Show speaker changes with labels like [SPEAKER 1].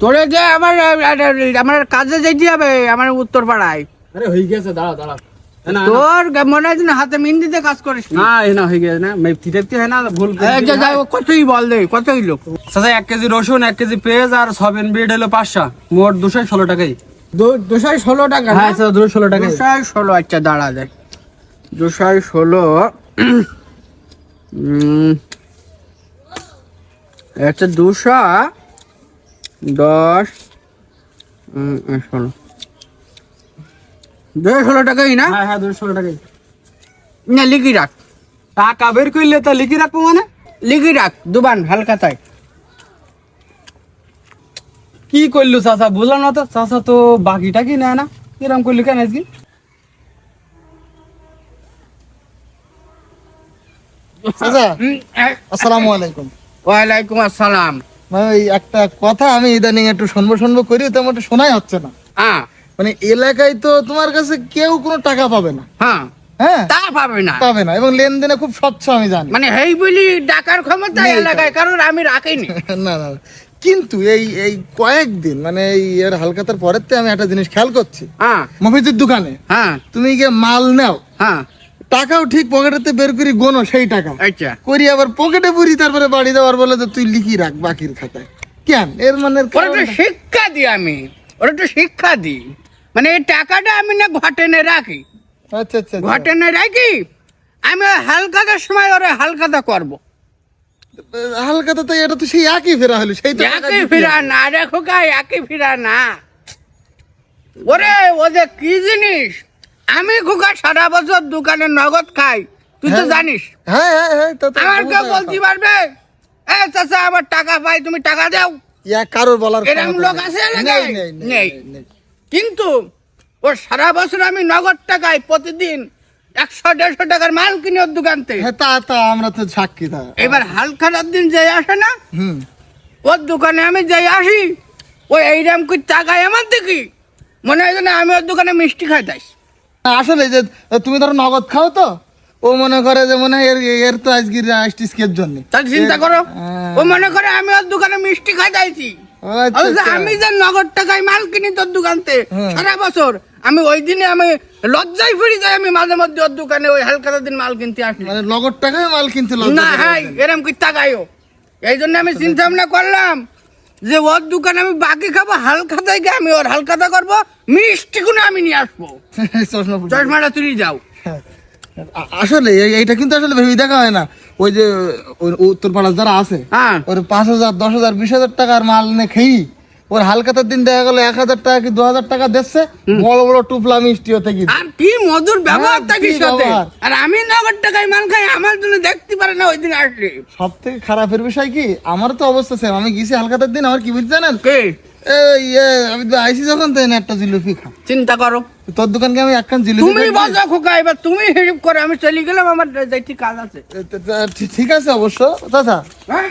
[SPEAKER 1] তোরে যে আমার আমার কাজে যেতে হবে আমার উত্তর পাড়ায়
[SPEAKER 2] আরে হয়ে গেছে দাঁড়া দাঁড়া।
[SPEAKER 1] তোর মনে হয় যেন হাতে মিন্দিতে কাজ করিস না।
[SPEAKER 2] না এ না হয়ে গেছে না। মেপতি টেপতি হয় না ভুল
[SPEAKER 1] কতই বল দে কতই লোক।
[SPEAKER 2] চাচা এক কেজি রসুন এক কেজি পেঁয়াজ আর সবেন হলো পাঁচশো। মোট দুশো ষোলো টাকাই।
[SPEAKER 1] দুশো ষোলো টাকা
[SPEAKER 2] হ্যাঁ দুশো ষোলো
[SPEAKER 1] দুশো ষোলো আচ্ছা দাঁড়া দেয় দুশো ষোলো আচ্ছা দুশো দশ। ষোলো। দুশো ষোলো টাকাই না?
[SPEAKER 2] হ্যাঁ হ্যাঁ দুশো ষোলো টাকাই।
[SPEAKER 1] না লিখি রাখ।
[SPEAKER 2] টাকা বের করলে তা লিখি রাখব মানে?
[SPEAKER 1] লিখি রাখ দুবান হালকাতায়।
[SPEAKER 2] কি করল চাচা? বুঝলাম না তো। চাচা তো বাকিটা কি নেয় না? এরকম করলি কেন আজকে?
[SPEAKER 3] আসসালামু আলাইকুম।
[SPEAKER 1] ওয়ালাইকুম আসসালাম।
[SPEAKER 3] মানে ওই একটা কথা আমি ইদানিং একটু শুনব শুনব করি তেমন একটু শোনাই হচ্ছে না।
[SPEAKER 1] হ্যাঁ।
[SPEAKER 3] মানে এলাকায় তো তোমার কাছে কেউ কোনো টাকা পাবে না।
[SPEAKER 1] হ্যাঁ।
[SPEAKER 3] হ্যাঁ?
[SPEAKER 1] তা পাবে না।
[SPEAKER 3] পাবে না এবং লেনদেনে খুব স্বচ্ছ আমি জানি।
[SPEAKER 1] মানে হেই বলি ডাকার ক্ষমতা এলাকায় কারণ আমি রাখিনি।
[SPEAKER 3] না না। না। কিন্তু এই এই কয়েকদিন মানে এই এর হালকাতার পরের থেকে আমি একটা জিনিস খেয়াল করছি।
[SPEAKER 1] হ্যাঁ।
[SPEAKER 3] মফিজের দোকানে।
[SPEAKER 1] হ্যাঁ।
[SPEAKER 3] তুমি গিয়ে মাল নাও।
[SPEAKER 1] হ্যাঁ।
[SPEAKER 3] টাকাও ঠিক পকেটেতে বের করি গোনো সেই টাকা।
[SPEAKER 1] আচ্ছা।
[SPEAKER 3] করি আবার পকেটে পুরি তারপরে বাড়ি দেওয়ার বলে যে তুই লিখি রাখ বাকির খাতায়। কেন? এর মানে কারণটা-
[SPEAKER 1] শিক্ষা দিই আমি। ওরা একটু শিক্ষা দিই মানে এই টাকাটা আমি না ঘটেনে রাখি।
[SPEAKER 3] আচ্ছা আচ্ছা আচ্ছা।
[SPEAKER 1] ঘটেনে রাখি আমি হালকাতার সময় ওরা হালকাতা করব।
[SPEAKER 3] হালকাতা তো এটা তো সেই একই ফেরা হলো সেই তো
[SPEAKER 1] একই ফিরা। না রে খোকা একই ফিরা না। ওরে ও যে কি জিনিস? আমি খোকা সারা বছর দোকানে নগদ খাই। তুই তো
[SPEAKER 3] হ্যাঁ।
[SPEAKER 1] জানিস।
[SPEAKER 3] হ্যাঁ হ্যাঁ হ্যাঁ তা
[SPEAKER 1] আমার কেউ বলতে পারবে? এ চাচা আমার টাকা পাই তুমি টাকা দাও।
[SPEAKER 3] ইয়া কারোর বলার
[SPEAKER 1] এরকম লোক আছে
[SPEAKER 3] নেই।
[SPEAKER 1] কিন্তু ও সারা বছর আমি নগদ টাকায় প্রতিদিন একশো দেড়শো টাকার মাল কিনি ওর দোকান থেকে।
[SPEAKER 3] হ্যাঁ তা তা আমরা তো সাক্ষী তা।
[SPEAKER 1] এবার হালখানার দিন যাই আসে না
[SPEAKER 3] হুম।
[SPEAKER 1] ওর দোকানে আমি যাই আসি ও এইরকম করে টাকায় আমার দেখি। মনে হয় যেন আমি ওর দোকানে মিষ্টি খাই খাইতাইস
[SPEAKER 3] আসলে যে তুমি ধরো নগদ খাও তো ও মনে করে যে মনে হয় এর এর তো আজকে আইসটিসকের জন্য
[SPEAKER 1] তাহলে চিন্তা করো
[SPEAKER 3] হ্যাঁ।
[SPEAKER 1] ও মনে করে আমি ওর দোকানে মিষ্টি খাইতাইছি
[SPEAKER 3] আচ্ছা,
[SPEAKER 1] অথচ
[SPEAKER 3] আচ্ছা।
[SPEAKER 1] আমি যে নগদ টাকায় মাল কিনি তোর দোকানতে
[SPEAKER 3] হ্যাঁ।
[SPEAKER 1] সারা বছর আমি ওই দিনে আমি লজ্জায় ফিরে যাই আমি মাঝে মধ্যে ওর দোকানে ওই হালকা দিন মাল কিনতে আসি
[SPEAKER 3] মানে নগদ টাকায় মাল কিনতে লজ্জা
[SPEAKER 1] না হ্যাঁ। এরম কি টাকায়ও এই জন্য আমি চিন্তা ভাবনা করলাম যে ওর দোকানে আমি বাকি খাব হালকা থেকে আমি ওর হালকাতা করব মিষ্টি কোনো আমি নিয়ে আসব।
[SPEAKER 3] চশমা।
[SPEAKER 1] চশমাটা তুলি যাও।
[SPEAKER 3] আসলে এই- এইটা কিন্তু আসলে ভেবে দেখা হয় না। ওই যে উত্তর উত্তরপাড়া যারা আছে
[SPEAKER 1] হ্যাঁ।
[SPEAKER 3] ওর পাঁচ হাজার দশ হাজার বিশ হাজার টাকার মাল নে খেয়ে ওর হালকাতার দিন দেখা গেল এক হাজার টাকা কি দু হাজার টাকা দিচ্ছে। বড় বড় টুপলা মিষ্টি হতে কি
[SPEAKER 1] আর কি মধুর ব্যবহার
[SPEAKER 3] হ্যাঁ,
[SPEAKER 1] থাকিস সাথে। আর আমি নগদ টাকায় মাল খাই আমার জন্য দেখতে পারে না ওই দিন আসলে
[SPEAKER 3] সব থেকে খারাপের বিষয় কি আমার তো অবস্থা সেম আমি গেছি হালকাতার দিন আমার কি বলছি জানেন? এই আমি তো আইসি যখন তো একটা জিলিপি খা
[SPEAKER 1] চিন্তা করো।
[SPEAKER 3] তোর দোকানকে আমি একখান জিলিপি
[SPEAKER 1] তুমি বসো খোকা এবার তুমি হিসাব করো আমি চলে গেলাম আমার যাইতে কাজ আছে।
[SPEAKER 3] ঠিক আছে অবশ্য। চাচা
[SPEAKER 1] হ্যাঁ?